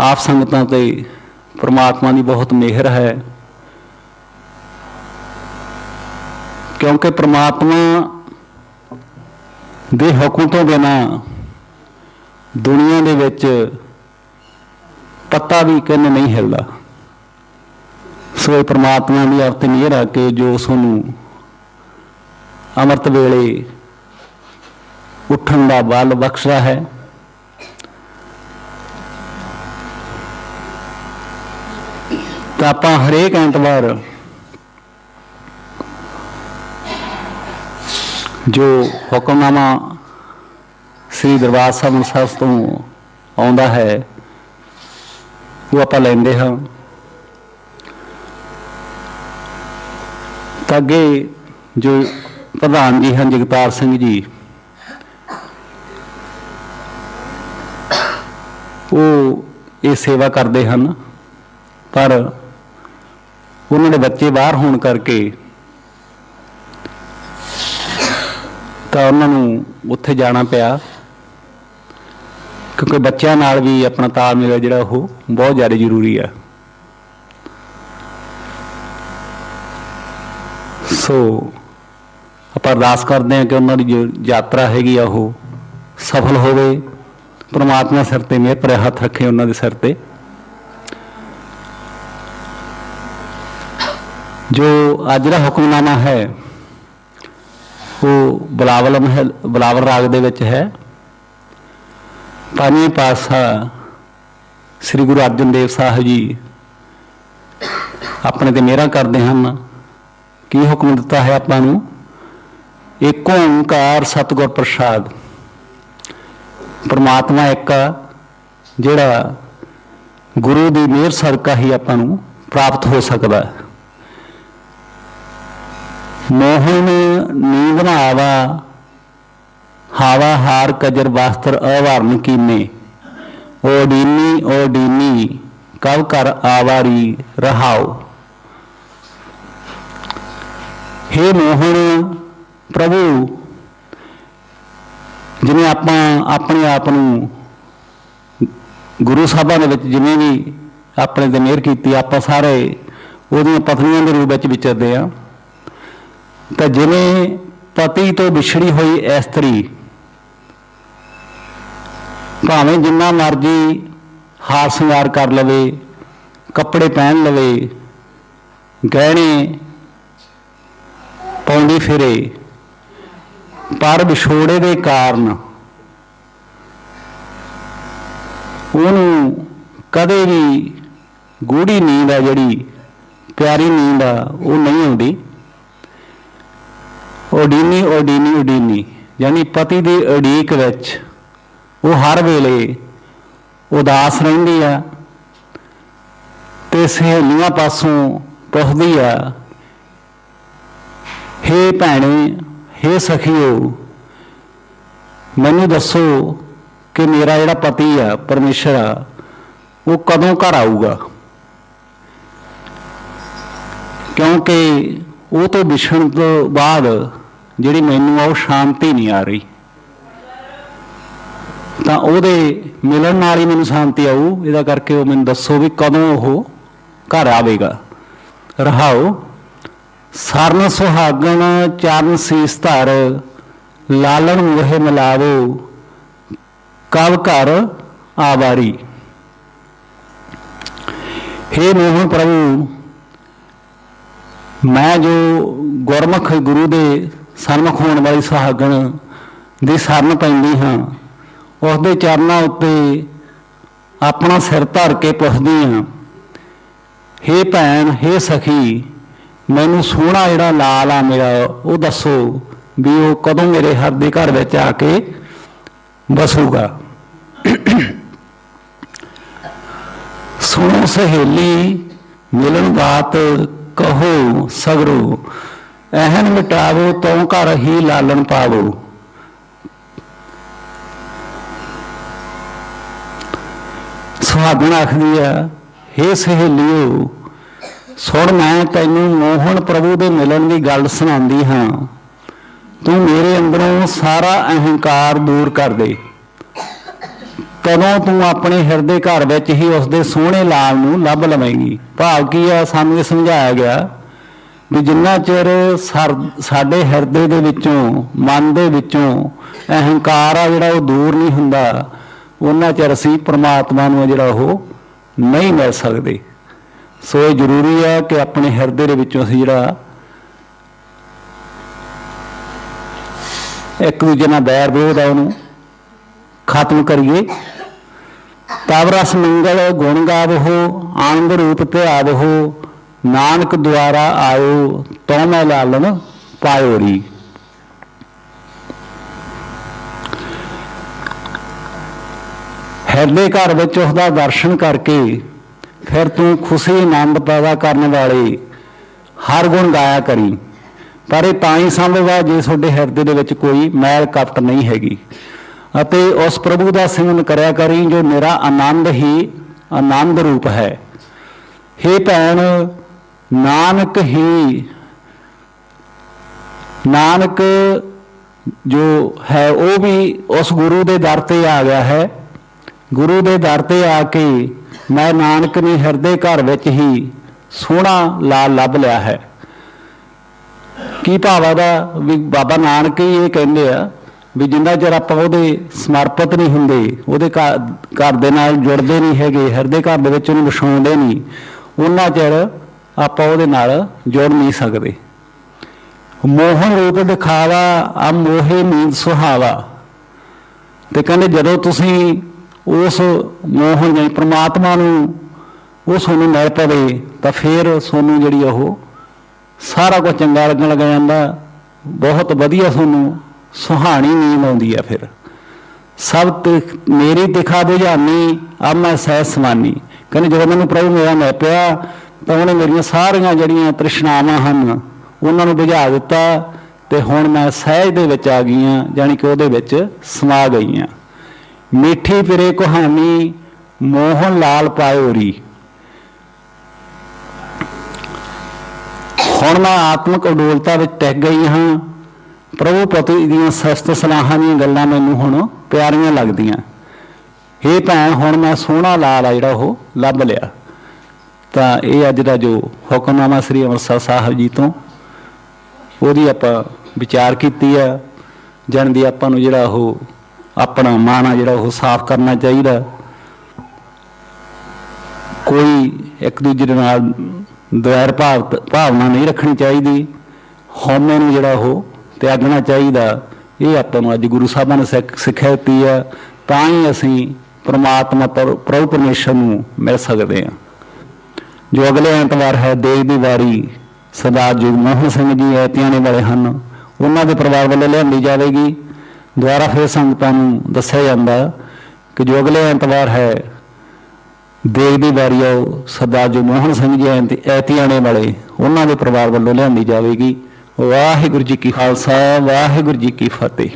ਆਪ ਸੰਗਤਾਂ ਤੇ ਪ੍ਰਮਾਤਮਾ ਦੀ ਬਹੁਤ ਮਿਹਰ ਹੈ। ਕਿਉਂਕਿ ਪ੍ਰਮਾਤਮਾ ਦੇ ਹੁਕਮ ਤੋਂ ਬਿਨਾ ਦੁਨੀਆ ਦੇ ਵਿੱਚ ਪੱਤਾ ਵੀ ਕਿੰਨ ਨਹੀਂ ਹਿਲਦਾ। ਸੋ ਇਹ ਪ੍ਰਮਾਤਮਾ ਦੀ ਆਪ ਤੇ ਮਿਹਰ ਆ ਕਿ ਜੋ ਸਾਨੂੰ ਅੰਮ੍ਰਿਤ ਵੇਲੇ ਉੱਠਣ ਦਾ ਬਲ ਬਖਸ਼ਦਾ ਹੈ। ਤਾਂ ਆਪਾਂ ਹਰੇਕ ਐਤਵਾਰ ਜੋ ਹੁਕਮਨਾਮਾ ਸ੍ਰੀ ਦਰਬਾਰ ਸਾਹਿਬ ਅੰਮ੍ਰਿਤਸਰ ਤੋਂ ਆਉਂਦਾ ਹੈ, ਉਹ ਆਪਾਂ ਲੈਂਦੇ ਹਾਂ। ਤਾਂ ਅੱਗੇ ਜੋ ਪ੍ਰਧਾਨ ਜੀ ਹਨ, ਜਗਤਾਰ ਸਿੰਘ ਜੀ, ਉਹ ਇਹ ਸੇਵਾ ਕਰਦੇ ਹਨ, ਪਰ ਉਹਨਾਂ ਦੇ ਬੱਚੇ ਬਾਹਰ ਹੋਣ ਕਰਕੇ ਤਾਂ ਉਹਨਾਂ ਨੂੰ ਉੱਥੇ ਜਾਣਾ ਪਿਆ। ਕਿਉਂਕਿ ਬੱਚਿਆਂ ਨਾਲ ਵੀ ਆਪਣਾ ਤਾਲਮੇਲ ਹੈ ਜਿਹੜਾ ਉਹ ਬਹੁਤ ਜ਼ਿਆਦਾ ਜ਼ਰੂਰੀ ਹੈ ਸੋ ਆਪਾਂ ਅਰਦਾਸ ਕਰਦੇ ਹਾਂ ਕਿ ਉਹਨਾਂ ਦੀ ਜੋ ਯਾਤਰਾ ਹੈਗੀ ਆ ਉਹ ਸਫਲ ਹੋਵੇ। ਪਰਮਾਤਮਾ ਸਿਰ ਤੇ ਮਿਹਰ ਭਰਿਆ ਹੱਥ ਰੱਖੇ ਉਹਨਾਂ ਦੇ ਸਿਰ ਤੇ। ਜੋ ਅੱਜ ਦਾ ਹੁਕਮਨਾਮਾ ਹੈ, ਉਹ ਬਲਾਵਲ ਮਹਿਲ, ਬਲਾਵਲ ਰਾਗ ਦੇ ਵਿੱਚ ਹੈ। ਪੰਜਵੇਂ ਪਾਤਸ਼ਾਹ ਸ੍ਰੀ ਗੁਰੂ ਅਰਜਨ ਦੇਵ ਸਾਹਿਬ ਜੀ ਆਪਣੇ ਤੇ ਮਿਹਰਾਂ ਕਰਦੇ ਹਨ। ਕੀ ਹੁਕਮ ਦਿੱਤਾ ਹੈ ਆਪਾਂ ਨੂੰ? ਏਕ ਓੰਕਾਰ ਸਤਿਗੁਰ ਪ੍ਰਸਾਦ। ਪਰਮਾਤਮਾ ਇੱਕ ਜਿਹੜਾ ਗੁਰੂ ਦੀ ਮਿਹਰ ਸਦਕਾ ਹੀ ਆਪਾਂ ਨੂੰ ਪ੍ਰਾਪਤ ਹੋ ਸਕਦਾ ਹੈ। ਮੋਹਨ ਨੀਂਦ ਨਾ ਆਵਾ, ਹਾਵਾ ਹਾਰ ਕਜਰ ਵਾਸਤਰ ਅਵਰਨ ਕੀਨੇ ਓ ਦੀਨੀ ਓ ਦੀਨੀ ਕਵ ਕਰ ਆਵਾਰੀ ਰਹਾਓ। ਹੇ ਮੋਹਨ ਪ੍ਰਭੂ, ਜਿਵੇਂ ਆਪਾਂ ਆਪਣੇ ਆਪ ਨੂੰ ਗੁਰੂ ਸਾਹਿਬਾਂ ਦੇ ਵਿੱਚ ਜਿਵੇਂ ਵੀ ਆਪਣੇ ਤੇ ਮਿਹਰ ਕੀਤੀ, ਆਪਾਂ ਸਾਰੇ ਉਹਦੀਆਂ ਪਤਨੀਆਂ ਦੇ ਰੂਪ ਵਿੱਚ ਵਿਚਰਦੇ ਆ ਤਾਂ ਜਿਵੇਂ ਪਤੀ ਤੋਂ ਵਿਛੜੀ ਹੋਈ ਇਸਤਰੀ ਭਾਵੇਂ ਜਿੰਨਾ ਮਰਜ਼ੀ ਹਾਰ ਸ਼ਿੰਗਾਰ ਕਰ ਲਵੇ, ਕੱਪੜੇ ਪਹਿਨ ਲਵੇ, ਗਹਿਣੇ ਪਾਉਂਦੀ ਫਿਰੇ, ਪਰ ਵਿਛੋੜੇ ਦੇ ਕਾਰਨ ਉਹਨੂੰ ਕਦੇ ਵੀ ਗੂੜੀ ਨੀਂਦ ਆ ਜਿਹੜੀ, ਪਿਆਰੀ ਨੀਂਦ ਆ, ਉਹ ਨਹੀਂ ਆਉਂਦੀ। ਓਡੀਨੀ ਓਡੀਨੀ ਓਡੀਨੀ ਯਾਨੀ ਪਤੀ ਦੀ ਉਡੀਕ ਵਿੱਚ ਉਹ ਹਰ ਵੇਲੇ ਉਦਾਸ ਰਹਿੰਦੀ ਆ ਤੇ ਸਹੇਲੀਆਂ ਪਾਸੋਂ ਪੁੱਛਦੀ ਆ, ਹੇ ਭੈਣੇ, ਹੇ ਸਖੀਓ, ਮੈਨੂੰ ਦੱਸੋ ਕਿ ਮੇਰਾ ਜਿਹੜਾ ਪਤੀ ਆ, ਪਰਮੇਸ਼ਰ ਆ, ਉਹ ਕਦੋਂ ਘਰ ਆਊਗਾ? ਕਿਉਂਕਿ ਉਹ ਤੋਂ ਵਿਛੜਨ ਤੋਂ ਬਾਅਦ ਜਿਹੜੀ ਮੈਨੂੰ ਆ, ਉਹ ਸ਼ਾਂਤੀ ਨਹੀਂ ਆ ਰਹੀ। ਤਾਂ ਉਹਦੇ ਮਿਲਣ ਨਾਲ ਹੀ ਮੈਨੂੰ ਸ਼ਾਂਤੀ ਆਊ। ਇਹਦਾ ਕਰਕੇ ਉਹ ਮੈਨੂੰ ਦੱਸੋ ਵੀ ਕਦੋਂ ਉਹ ਘਰ ਆਵੇਗਾ। ਰਹਾਓ। ਸਰਨ ਸੁਹਾਗਣ ਚਰਨ ਸੀਸ ਧਰ, ਲਾਲਣ ਮੋਹਿ ਮਿਲਾਵੋ, ਕਵ ਘਰ ਆਵਾਰੀ। ਹੇ ਮੋਹਨ ਪ੍ਰਭੂ, ਮੈਂ ਜੋ ਗੁਰਮੁਖ ਗੁਰੂ ਦੇ ਸਨਮੁਖ ਹੋਣ ਵਾਲੀ ਸੁਹਾਗਣ ਦੀ ਸ਼ਰਨ ਪੈਂਦੀ ਹਾਂ। ਉਸ ਦੇ ਚਰਨਾਂ ਉੱਤੇ ਆਪਣਾ ਸਿਰ ਧਰ ਕੇ ਪੁੱਛਦੀ ਹਾਂ, ਹੇ ਭੈਣ, ਹੇ ਸਖੀ, ਮੈਨੂੰ ਸੋਹਣਾ ਜਿਹੜਾ ਲਾਲ ਆ ਮੇਰਾ, ਉਹ ਦੱਸੋ ਵੀ ਉਹ ਕਦੋਂ ਮੇਰੇ ਹਰ ਦੇ ਘਰ ਵਿੱਚ ਆ ਕੇ ਵਸੂਗਾ। ਸੁਣੋ ਸਹੇਲੀ, ਮਿਲਣ ਬਾਤ ਕਹੋ ਸਗਰੋ ਐਹਨ ਮਿਟਾਵੋ ਤਉ ਘਰ ਹੀ ਲਾਲਣ ਪਾਵੋ। ਸੁਹਾਗਣ ਆਖਦੀ ਆ, ਹੇ ਸਹੇਲਿਓ, ਸੁਣ ਮੈਂ ਤੈਨੂੰ ਮੋਹਨ ਪ੍ਰਭੂ ਦੇ ਮਿਲਣ ਦੀ ਗੱਲ ਸੁਣਾਉਂਦੀ ਹਾਂ। ਤੂੰ ਮੇਰੇ ਅੰਦਰੋਂ ਸਾਰਾ ਅਹੰਕਾਰ ਦੂਰ ਕਰ ਦੇ। ਤਦੋਂ ਤੂੰ ਆਪਣੇ ਹਿਰਦੇ ਘਰ ਵਿੱਚ ਹੀ ਉਸ ਦੇ ਸੋਹਣੇ ਲਾਲ ਨੂੰ ਲੱਭ ਲਵੇਂਗੀ। ਭਾਵ ਕੀ ਆ, ਸਾਨੂੰ ਇਹ ਸਮਝਾਇਆ ਗਿਆ ਵੀ ਜਿੰਨਾ ਚਿਰ ਸਰ- ਸਾਡੇ ਹਿਰਦੇ ਦੇ ਵਿੱਚੋਂ, ਮਨ ਦੇ ਵਿੱਚੋਂ ਅਹੰਕਾਰ ਆ ਜਿਹੜਾ ਉਹ ਦੂਰ ਨਹੀਂ ਹੁੰਦਾ, ਉਹਨਾਂ ਚਿਰ ਅਸੀਂ ਪ੍ਰਮਾਤਮਾ ਨੂੰ ਜਿਹੜਾ ਉਹ ਨਹੀਂ ਮਿਲ ਸਕਦੇ। ਸੋ ਇਹ ਜ਼ਰੂਰੀ ਹੈ ਕਿ ਆਪਣੇ ਹਿਰਦੇ ਦੇ ਵਿੱਚੋਂ ਅਸੀਂ ਜਿਹੜਾ ਇੱਕ ਦੂਜੇ ਨਾਲ ਬੈਰ ਵਿਰੋਧ ਆ ਉਹਨੂੰ ਖਤਮ ਕਰੀਏ। ਤਬ ਰਸ ਮੰਗਲ, ਗੁਣ ਗਾਵਹੋ ਆਨੰਦ ਰੂਪ ਤੇ ਆਵਹੋ ਨਾਨਕ ਦੁਆਰਾ ਆਇਓ ਤੋ ਮੈਂ ਲਾਲਨ ਪਾਇਓਰੀ। ਹਿਰਦੇ ਘਰ ਵਿੱਚ ਉਸ ਦਰਸ਼ਨ ਕਰਕੇ ਫਿਰ ਤੂੰ ਖੁਸ਼ੀ ਆਨੰਦ ਪੈਦਾ ਕਰਨ ਵਾਲੇ ਹਰ ਗੁਣ ਗਾਇਆ ਕਰੀ। ਪਰ ਇਹ ਤਾਂ ਹੀ ਸੰਭਵ ਜੇ ਤੁਹਾਡੇ ਹਿਰਦੇ ਦੇ ਵਿੱਚ ਕੋਈ ਮੈਲ ਕਪਟ ਨਹੀਂ ਹੈਗੀ। ਅਤੇ ਉਸ ਪ੍ਰਭੂ ਦਾ ਸਿਮਰਨ ਕਰਿਆ ਕਰੀ ਜੋ ਮੇਰਾ ਆਨੰਦ ਹੀ ਆਨੰਦ ਰੂਪ ਹੈ। हे ਭੈਣ ਨਾਨਕ ਹੀ, ਨਾਨਕ ਜੋ ਹੈ, ਉਹ ਵੀ ਉਸ ਗੁਰੂ ਦੇ ਦਰ ਤੇ ਆ ਗਿਆ ਹੈ। ਗੁਰੂ ਦੇ ਦਰ ਤੇ ਆ ਕੇ ਮੈਂ ਨਾਨਕ ਨੇ ਹਿਰਦੇ ਘਰ ਵਿੱਚ ਹੀ ਸੋਹਣਾ ਲਾਲ ਲੱਭ ਲਿਆ ਹੈ। ਕੀ ਭਾਵਾ ਦਾ ਵੀ ਬਾਬਾ ਨਾਨਕ ਹੀ ਇਹ ਕਹਿੰਦੇ ਆ ਵੀ ਜਿੰਨਾ ਚਿਰ ਆਪਾਂ ਉਹਦੇ ਸਮਰਪਿਤ ਨਹੀਂ ਹੁੰਦੇ, ਉਹਦੇ ਘਰ ਘਰ ਦੇ ਨਾਲ ਜੁੜਦੇ ਨਹੀਂ ਹੈਗੇ, ਹਿਰਦੇ ਘਰ ਦੇ ਵਿੱਚ ਉਹਨੂੰ ਵਿਛਾਉਂਦੇ ਨਹੀਂ, ਉਹਨਾਂ ਚਿਰ ਆਪਾਂ ਉਹਦੇ ਨਾਲ ਜੁੜ ਨਹੀਂ ਸਕਦੇ। ਮੋਹਨ ਰੂਪ ਦਿਖਾਵਾ, ਆ ਮੋਹੇ ਨੀਂਦ ਸੁਹਾਵਾ। ਤੇ ਕਹਿੰਦੇ ਜਦੋਂ ਤੁਸੀਂ ਉਸ ਮੋਹਨ ਜਾਨੀ ਪ੍ਰਮਾਤਮਾ ਨੂੰ ਉਹ ਤੁਹਾਨੂੰ ਮਿਲ ਪਵੇ, ਤਾਂ ਫਿਰ ਤੁਹਾਨੂੰ ਜਿਹੜੀ ਉਹ ਸਾਰਾ ਕੁਝ ਚੰਗਾ ਲੱਗਣ ਲੱਗ ਜਾਂਦਾ। ਬਹੁਤ ਵਧੀਆ ਤੁਹਾਨੂੰ ਸੁਹਾਣੀ ਨੀਂਦ ਆਉਂਦੀ ਆ ਫਿਰ। ਸਭ ਤੇ ਮੇਰੀ ਦਿਖਾ ਬੁਝਾਨੀ, ਆ ਮੈਂ ਸਹਿ ਸਮਾਨੀ। ਕਹਿੰਦੇ ਜਦੋਂ ਮੈਨੂੰ ਪ੍ਰਭੂ ਮੇਰਾ ਮਿਲ ਪਿਆ ਤਾਂ ਉਹਨੇ ਮੇਰੀਆਂ ਸਾਰੀਆਂ ਜਿਹੜੀਆਂ ਤ੍ਰਿਸ਼ਨਾਵਾਂ ਹਨ, ਉਹਨਾਂ ਨੂੰ ਬੁਝਾ ਦਿੱਤਾ ਤੇ ਹੁਣ ਮੈਂ ਸਹਿਜ ਦੇ ਵਿੱਚ ਆ ਗਈ ਗਈਆਂ ਜਾਨੀ ਕਿ ਉਹਦੇ ਵਿੱਚ ਸਮਾ ਗਈ ਗਈਆਂ। ਮਿੱਠੀ ਪਿਰੇ ਕਹਾਣੀ, ਮੋਹਨ ਲਾਲ ਪਾਇਓਰੀ ਹੁਣ ਮੈਂ ਆਤਮਿਕ ਅਡੋਲਤਾ ਵਿੱਚ ਟਿਕ ਗਈ ਹਾਂ। ਪ੍ਰਭੂ ਪਤੀ ਦੀਆਂ ਸਸਤ ਸਲਾਹਾਂ ਦੀਆਂ ਗੱਲਾਂ ਮੈਨੂੰ ਹੁਣ ਪਿਆਰੀਆਂ ਲੱਗਦੀਆਂ। ਇਹ ਭੈਣ, ਹੁਣ ਮੈਂ ਸੋਹਣਾ ਲਾਲ ਆ ਜਿਹੜਾ ਉਹ ਲੱਭ ਲਿਆ। ਤਾਂ ਇਹ ਅੱਜ ਦਾ ਜੋ ਹੁਕਮਨਾਮਾ ਸ੍ਰੀ ਅੰਮ੍ਰਿਤਸਰ ਸਾਹਿਬ ਜੀ ਤੋਂ, ਉਹਦੀ ਆਪਾਂ ਵਿਚਾਰ ਕੀਤੀ ਆ ਜਨ ਦੀ ਆਪਾਂ ਨੂੰ ਜਿਹੜਾ ਉਹ ਆਪਣਾ ਮਨ ਆ ਜਿਹੜਾ ਉਹ ਸਾਫ਼ ਕਰਨਾ ਚਾਹੀਦਾ। ਕੋਈ ਇੱਕ ਦੂਜੇ ਦੇ ਨਾਲ ਦਵੈਰ ਭਾਵ, ਭਾਵਨਾ ਨਹੀਂ ਰੱਖਣੀ ਚਾਹੀਦੀ। ਹਉਮੈ ਨੂੰ ਜਿਹੜਾ ਉਹ ਤਿਆਗਣਾ ਚਾਹੀਦਾ। ਇਹ ਆਪਾਂ ਨੂੰ ਅੱਜ ਗੁਰੂ ਸਾਹਿਬਾਂ ਨੇ ਸਿੱਖ- ਸਿੱਖਿਆ ਦਿੱਤੀ ਆ। ਤਾਂ ਹੀ ਅਸੀਂ ਪਰਮਾਤਮਾ ਪਰ- ਪ੍ਰਭੂ ਪਰਮੇਸ਼ਰ ਨੂੰ ਮਿਲ ਸਕਦੇ ਹਾਂ ਜੋ ਅਗਲੇ ਐਤਵਾਰ ਹੈ ਦੇਗ ਦੀ ਵਾਰੀ ਸਰਦਾਰ ਜਗਮੋਹਨ ਸਿੰਘ ਜੀ ਐਤਿਆਣੇ ਵਾਲੇ ਹਨ। ਉਹਨਾਂ ਦੇ ਪਰਿਵਾਰ ਵੱਲੋਂ ਲਿਆਂਦੀ ਜਾਵੇਗੀ। ਦੁਆਰਾ ਫਿਰ ਸੰਗਤਾਂ ਨੂੰ ਦੱਸਿਆ ਜਾਂਦਾ ਕਿ ਜੋ ਅਗਲੇ ਐਤਵਾਰ ਹੈ ਦੇਗ ਦੀ ਵਾਰੀ ਆਓ ਸਰਦਾਰ ਜਗਮੋਹਨ ਸਿੰਘ ਜੀ ਐਤੀ- ਐਤਿਆਣੇ ਵਾਲੇ ਉਹਨਾਂ ਦੇ ਪਰਿਵਾਰ ਵੱਲੋਂ ਲਿਆਂਦੀ ਜਾਵੇਗੀ। ਵਾਹਿਗੁਰੂ ਜੀ ਕੀ ਖਾਲਸਾ, ਵਾਹਿਗੁਰੂ ਜੀ ਕੀ ਫਤਿਹ।